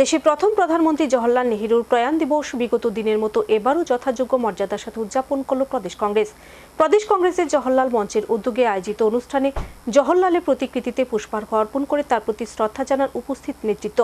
দেশের প্রথম প্রধানমন্ত্রী জওহরলাল নেহেরুর প্রয়াণ দিবস বিগত দিনের মতো এবারও যথাযোগ্য মর্যাদার সাথে উদযাপন করল প্রদেশ কংগ্রেস। প্রদেশ কংগ্রেসের জওহরলাল মঞ্চের উদ্যোগে আয়োজিত অনুষ্ঠানে জওহরলালের প্রতিকৃতিতে পুষ্পার্ঘ অর্পণ করে তার প্রতি শ্রদ্ধা জানান উপস্থিত নেতৃত্ব।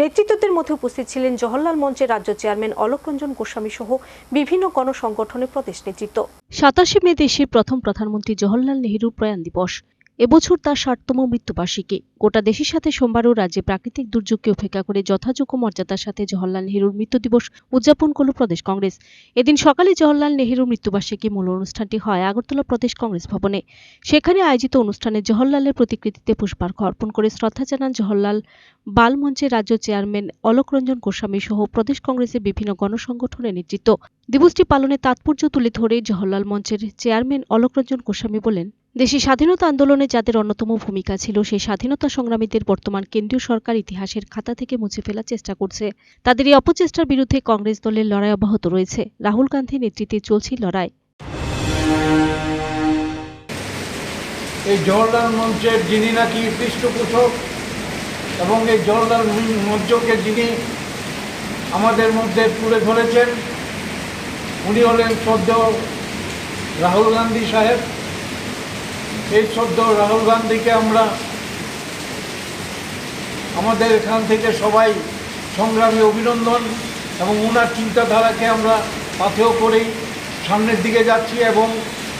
নেতৃত্বদের মধ্যে উপস্থিত ছিলেন জওহরলাল মঞ্চের রাজ্য চেয়ারম্যান অলোক রঞ্জন গোস্বামী সহ বিভিন্ন গণসংগঠনের প্রদেশ নেতৃত্ব। সাতাশে মে দেশের প্রথম প্রধানমন্ত্রী জওহরলাল নেহেরুর প্রয়াণ দিবস। এবছর তার ষাটতম মৃত্যুবার্ষিকী। গোটা দেশের সাথে সোমবারও রাজ্যে প্রাকৃতিক দুর্যোগকে উপেক্ষা করে যথাযোগ্য মর্যাদার সাথে জওহরলাল নেহেরুর মৃত্যু দিবস উদযাপন করল প্রদেশ কংগ্রেস। এদিন সকালে জওহরলাল নেহেরুর মৃত্যুবার্ষিকী মূল অনুষ্ঠানটি হয় আগরতলা প্রদেশ কংগ্রেস ভবনে। সেখানে আয়োজিত অনুষ্ঠানে জওহরলালের প্রতিকৃতিতে পুষ্পার্ঘ অর্পণ করে শ্রদ্ধা জানান জওহরলাল বাল মঞ্চের রাজ্য চেয়ারম্যান অলোক রঞ্জন গোস্বামী সহ প্রদেশ কংগ্রেসের বিভিন্ন গণসংগঠনের নেতৃত্ব। দিবসটি পালনে তাৎপর্য তুলে ধরে জওহরলাল মঞ্চের চেয়ারম্যান অলোক রঞ্জন গোস্বামী বলেন দেশের স্বাধীনতা আন্দোলনে যাদের অন্যতম ভূমিকা ছিল সেই স্বাধীনতা সংগ্রামীদের বর্তমান কেন্দ্রীয় সরকার ইতিহাসের খাতা থেকে মুছে ফেলার চেষ্টা করছে। তাদের এই অপচেষ্টার বিরুদ্ধে কংগ্রেস দলের লড়াই অব্যাহত রয়েছে। রাহুল গান্ধীর নেতৃত্বে চলছে লড়াই। এই জওহরলাল মঞ্চের যিনি নাকি পৃষ্ঠপোষক এবং এই জওহরলাল ম- মঞ্চকে যিনি আমাদের মধ্যে তুলে ধরেছেন, উনি হলেন সদ্য রাহুল গান্ধী সাহেব। এই সদ্য রাহুল গান্ধীকে আমরা আমাদের এখান থেকে সবাই সংগ্রামে অভিনন্দন এবং ওনার চিন্তাধারাকে আমরা পাথেও করেই সামনের দিকে যাচ্ছি এবং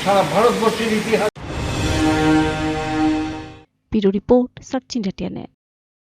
সারা ভারতবর্ষের ইতিহাস ব্যুরো রিপোর্ট